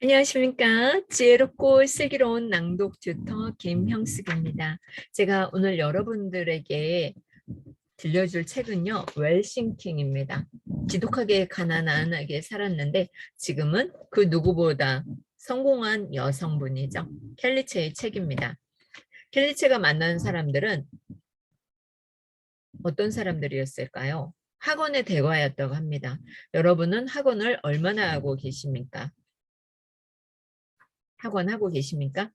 안녕하십니까. 지혜롭고 슬기로운 낭독 튜터 김형숙입니다. 제가 오늘 여러분들에게 들려줄 책은요. 웰싱킹입니다. 지독하게 가난하게 살았는데 지금은 그 누구보다 성공한 여성분이죠. 켈리체의 책입니다. 켈리체가 만난 사람들은 어떤 사람들이었을까요? 학원의 대과였다고 합니다. 여러분은 학원을 얼마나 하고 계십니까? 학원 하고 계십니까?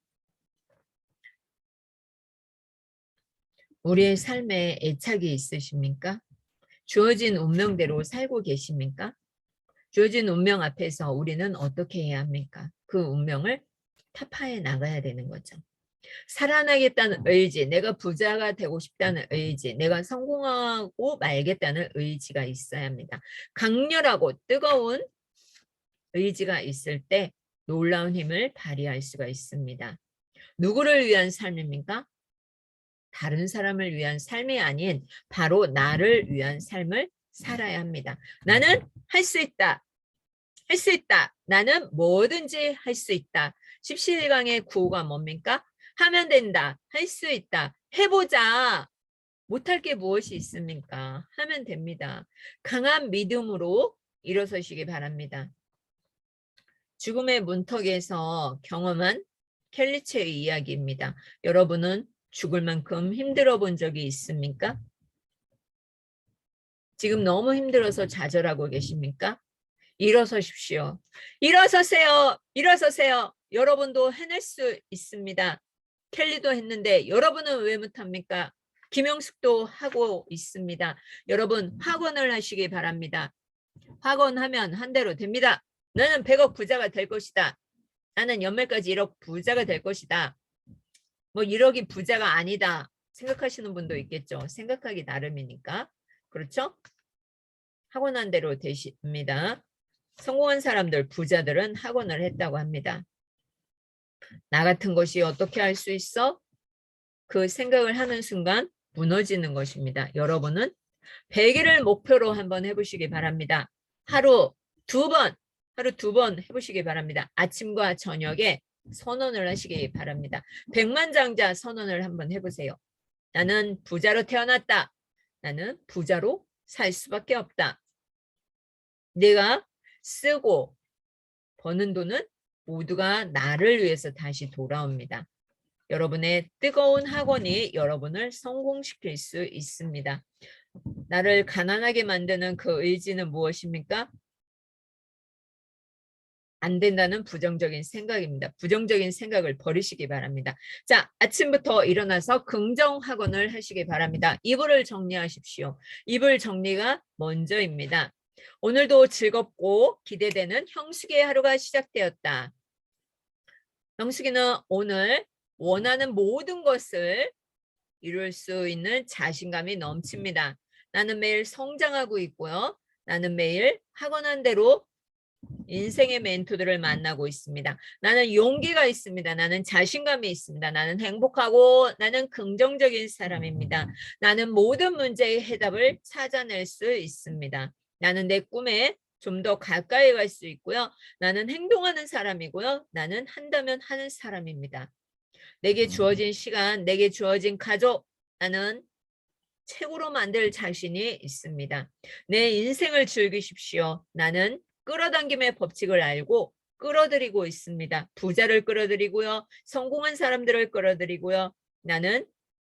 우리의 삶에 애착이 있으십니까? 주어진 운명대로 살고 계십니까? 주어진 운명 앞에서 우리는 어떻게 해야 합니까? 그 운명을 타파해 나가야 되는 거죠. 살아나겠다는 의지, 내가 부자가 되고 싶다는 의지, 내가 성공하고 말겠다는 의지가 있어야 합니다. 강렬하고 뜨거운 의지가 있을 때 놀라운 힘을 발휘할 수가 있습니다. 누구를 위한 삶입니까? 다른 사람을 위한 삶이 아닌 바로 나를 위한 삶을 살아야 합니다. 나는 할 수 있다. 할 수 있다. 나는 뭐든지 할 수 있다. 17강의 구호가 뭡니까? 하면 된다. 할 수 있다. 해보자. 못할 게 무엇이 있습니까? 하면 됩니다. 강한 믿음으로 일어서시기 바랍니다. 죽음의 문턱에서 경험한 켈리체의 이야기입니다. 여러분은 죽을 만큼 힘들어 본 적이 있습니까? 지금 너무 힘들어서 좌절하고 계십니까? 일어서십시오. 일어서세요. 일어서세요. 여러분도 해낼 수 있습니다. 켈리도 했는데 여러분은 왜 못합니까? 김영숙도 하고 있습니다. 여러분 학원을 하시기 바랍니다. 학원하면 한 대로 됩니다. 나는 100억 부자가 될 것이다. 나는 연말까지 1억 부자가 될 것이다. 뭐 1억이 부자가 아니다. 생각하시는 분도 있겠죠. 생각하기 나름이니까. 그렇죠? 학원 한 대로 되십니다. 성공한 사람들, 부자들은 학원을 했다고 합니다. 나 같은 것이 어떻게 할 수 있어? 그 생각을 하는 순간 무너지는 것입니다. 여러분은 100일을 목표로 한번 해보시기 바랍니다. 하루 두 번, 하루 두 번 해보시기 바랍니다. 아침과 저녁에 선언을 하시기 바랍니다. 백만장자 선언을 한번 해보세요. 나는 부자로 태어났다. 나는 부자로 살 수밖에 없다. 내가 쓰고 버는 돈은 모두가 나를 위해서 다시 돌아옵니다. 여러분의 뜨거운 학원이 여러분을 성공시킬 수 있습니다. 나를 가난하게 만드는 그 의지는 무엇입니까? 안 된다는 부정적인 생각입니다. 부정적인 생각을 버리시기 바랍니다. 자, 아침부터 일어나서 긍정 학원을 하시기 바랍니다. 이불을 정리하십시오. 이불 정리가 먼저입니다. 오늘도 즐겁고 기대되는 형숙의 하루가 시작되었다. 형숙이는 오늘 원하는 모든 것을 이룰 수 있는 자신감이 넘칩니다. 나는 매일 성장하고 있고요. 나는 매일 학원한 대로 인생의 멘토들을 만나고 있습니다. 나는 용기가 있습니다. 나는 자신감이 있습니다. 나는 행복하고 나는 긍정적인 사람입니다. 나는 모든 문제의 해답을 찾아낼 수 있습니다. 나는 내 꿈에 좀 더 가까이 갈 수 있고요. 나는 행동하는 사람이고요. 나는 한다면 하는 사람입니다. 내게 주어진 시간, 내게 주어진 가족, 나는 최고로 만들 자신이 있습니다. 내 인생을 즐기십시오. 나는 끌어당김의 법칙을 알고 끌어들이고 있습니다. 부자를 끌어들이고요. 성공한 사람들을 끌어들이고요. 나는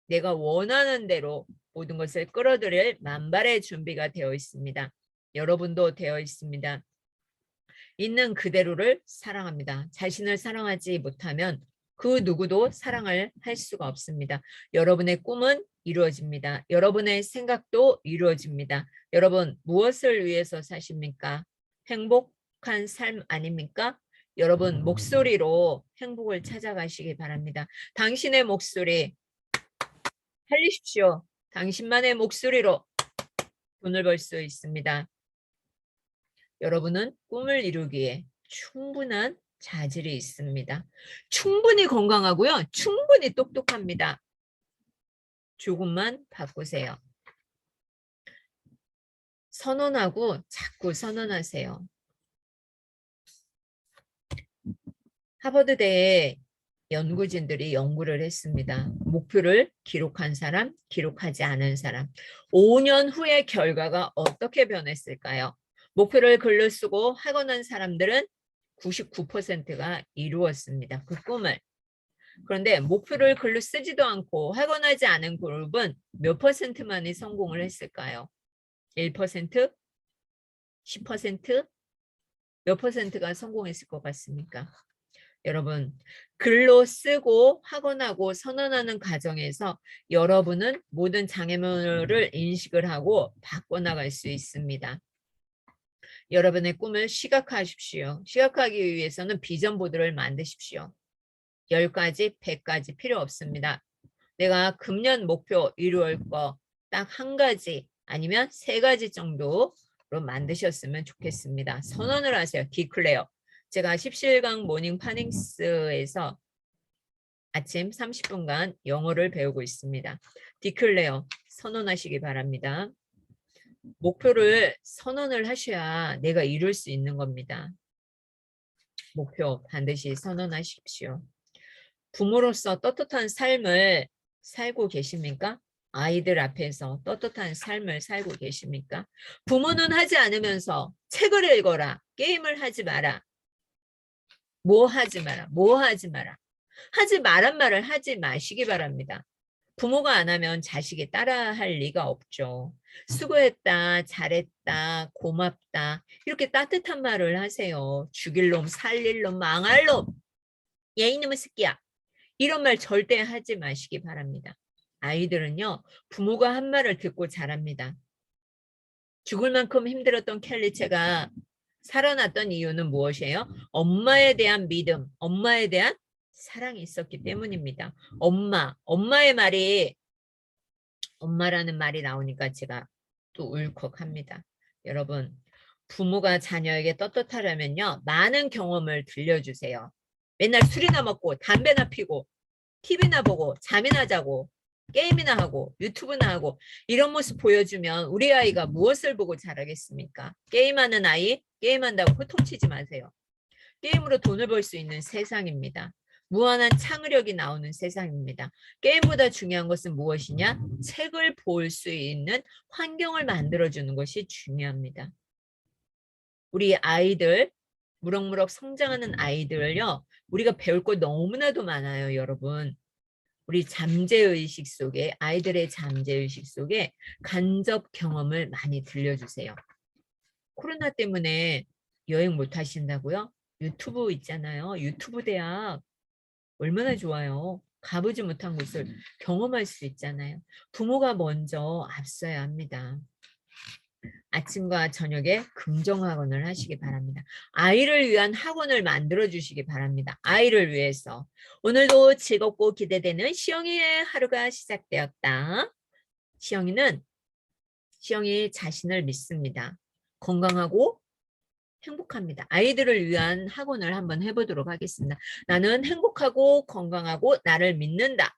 내가 원하는 대로 모든 것을 끌어들일 만발의 준비가 되어 있습니다. 여러분도 되어 있습니다. 있는 그대로를 사랑합니다. 자신을 사랑하지 못하면 그 누구도 사랑을 할 수가 없습니다. 여러분의 꿈은 이루어집니다. 여러분의 생각도 이루어집니다. 여러분 무엇을 위해서 사십니까? 행복한 삶 아닙니까? 여러분 목소리로 행복을 찾아가시기 바랍니다. 당신의 목소리 살리십시오. 당신만의 목소리로 돈을 벌 수 있습니다. 여러분은 꿈을 이루기에 충분한 자질이 있습니다. 충분히 건강하고요. 충분히 똑똑합니다. 조금만 바꾸세요. 선언하고 자꾸 선언하세요. 하버드대의 연구진들이 연구를 했습니다. 목표를 기록한 사람, 기록하지 않은 사람. 5년 후의 결과가 어떻게 변했을까요? 목표를 글로 쓰고 난 사람들은 99%가 이루었습니다. 그 꿈을. 그런데 목표를 글로 쓰지도 않고 나지 않은 그룹은 몇 퍼센트만이 성공을 했을까요? 1%? 10%? 몇 퍼센트가 성공했을 것 같습니까? 여러분, 글로 쓰고 학원하고 선언하는 과정에서 여러분은 모든 장애물을 인식을 하고 바꿔나갈 수 있습니다. 여러분의 꿈을 시각화하십시오. 시각화하기 위해서는 비전 보드를 만드십시오. 10가지, 100가지 필요 없습니다. 내가 금년 목표 이루을 거딱 한 가지 아니면 세 가지 정도로 만드셨으면 좋겠습니다. 선언을 하세요. 디클레어. 제가 17강 모닝 파닝스에서 아침 30분간 영어를 배우고 있습니다. 디클레어 선언하시기 바랍니다. 목표를 선언을 하셔야 내가 이룰 수 있는 겁니다. 목표 반드시 선언하십시오. 부모로서 떳떳한 삶을 살고 계십니까? 아이들 앞에서 떳떳한 삶을 살고 계십니까? 부모는 하지 않으면서 책을 읽어라, 게임을 하지 마라, 뭐 하지 마라, 뭐 하지 마라. 하지 말란 말을 하지 마시기 바랍니다. 부모가 안 하면 자식이 따라 할 리가 없죠. 수고했다, 잘했다, 고맙다. 이렇게 따뜻한 말을 하세요. 죽일 놈, 살릴 놈, 망할 놈. 얘 이놈의 새끼야. 이런 말 절대 하지 마시기 바랍니다. 아이들은요, 부모가 한 말을 듣고 자랍니다. 죽을 만큼 힘들었던 켈리체가 살아났던 이유는 무엇이에요? 엄마에 대한 믿음, 엄마에 대한 사랑이 있었기 때문입니다. 엄마, 엄마의 말이 엄마라는 말이 나오니까 제가 또 울컥합니다. 여러분, 부모가 자녀에게 떳떳하려면요. 많은 경험을 들려주세요. 맨날 술이나 먹고 담배나 피고 TV나 보고 잠이나 자고 게임이나 하고 유튜브나 하고 이런 모습 보여주면 우리 아이가 무엇을 보고 자라겠습니까? 게임하는 아이 게임한다고 호통치지 마세요. 게임으로 돈을 벌 수 있는 세상입니다. 무한한 창의력이 나오는 세상입니다. 게임보다 중요한 것은 무엇이냐? 책을 볼 수 있는 환경을 만들어주는 것이 중요합니다. 우리 아이들, 무럭무럭 성장하는 아이들을요, 우리가 배울 거 너무나도 많아요, 여러분. 우리 잠재의식 속에, 아이들의 잠재의식 속에 간접 경험을 많이 들려주세요. 코로나 때문에 여행 못 하신다고요? 유튜브 있잖아요. 유튜브 대학 얼마나 좋아요. 가보지 못한 곳을 경험할 수 있잖아요. 부모가 먼저 앞서야 합니다. 아침과 저녁에 긍정학원을 하시기 바랍니다. 아이를 위한 학원을 만들어 주시기 바랍니다. 아이를 위해서. 오늘도 즐겁고 기대되는 시영이의 하루가 시작되었다. 시영이는 시영이 자신을 믿습니다. 건강하고 행복합니다. 아이들을 위한 학원을 한번 해보도록 하겠습니다. 나는 행복하고 건강하고 나를 믿는다.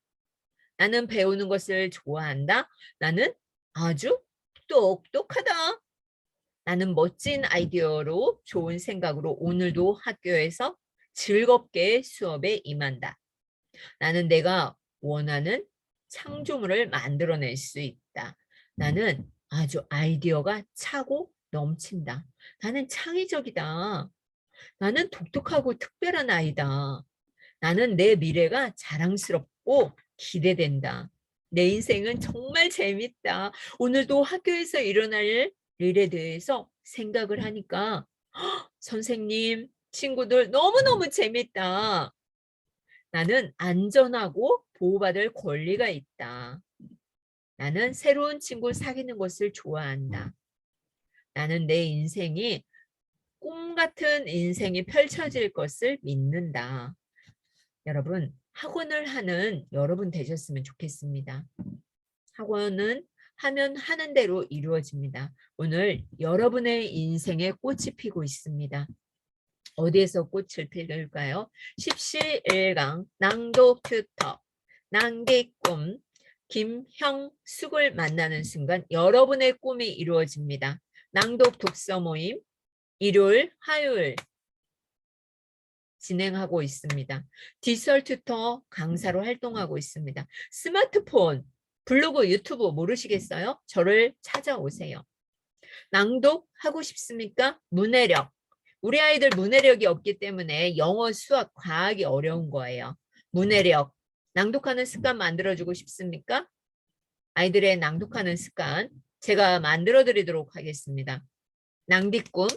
나는 배우는 것을 좋아한다. 나는 아주 똑똑하다. 나는 멋진 아이디어로 좋은 생각으로 오늘도 학교에서 즐겁게 수업에 임한다. 나는 내가 원하는 창조물을 만들어낼 수 있다. 나는 아주 아이디어가 차고 넘친다. 나는 창의적이다. 나는 독특하고 특별한 아이다. 나는 내 미래가 자랑스럽고 기대된다. 내 인생은 정말 재밌다. 오늘도 학교에서 일어날 일에 대해서 생각을 하니까 "헉, 선생님, 친구들 너무너무 재밌다. 나는 안전하고 보호받을 권리가 있다. 나는 새로운 친구 사귀는 것을 좋아한다. 나는 내 인생이 꿈 같은 인생이 펼쳐질 것을 믿는다. 여러분, 학원을 하는 여러분 되셨으면 좋겠습니다. 학원은 하면 하는 대로 이루어집니다. 오늘 여러분의 인생에 꽃이 피고 있습니다. 어디에서 꽃을 피울까요? 17일강 낭독 튜터 낭기꿈 김형숙을 만나는 순간 여러분의 꿈이 이루어집니다. 낭독 독서 모임 일요일, 화요일 진행하고 있습니다. 디지털 튜터 강사로 활동하고 있습니다. 스마트폰, 블로그, 유튜브 모르시겠어요? 저를 찾아오세요. 낭독 하고 싶습니까? 문해력. 우리 아이들 문해력이 없기 때문에 영어, 수학, 과학이 어려운 거예요. 문해력. 낭독하는 습관 만들어주고 싶습니까? 아이들의 낭독하는 습관 제가 만들어 드리도록 하겠습니다. 낭비꿈,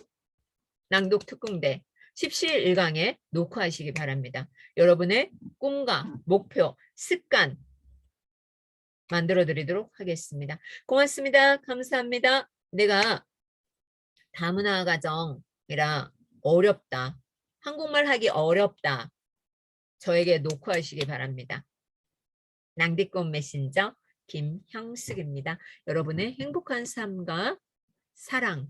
낭독 특공대 17일강에 녹화하시기 바랍니다. 여러분의 꿈과 목표, 습관 만들어 드리도록 하겠습니다. 고맙습니다. 감사합니다. 내가 다문화 가정이라 어렵다. 한국말 하기 어렵다. 저에게 녹화하시기 바랍니다. 낭비꿈 메신저 김형숙입니다. 여러분의 행복한 삶과 사랑,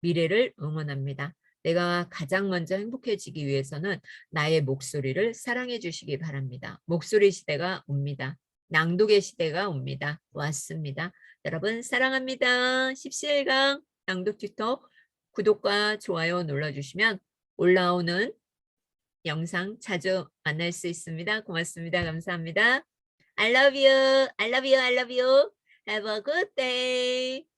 미래를 응원합니다. 내가 가장 먼저 행복해지기 위해서는 나의 목소리를 사랑해 주시기 바랍니다. 목소리 시대가 옵니다. 낭독의 시대가 옵니다. 왔습니다. 여러분 사랑합니다. 17강 낭독 튜터 구독과 좋아요 눌러주시면 올라오는 영상 자주 만날 수 있습니다. 고맙습니다. 감사합니다. I love you. I love you. I love you. Have a good day.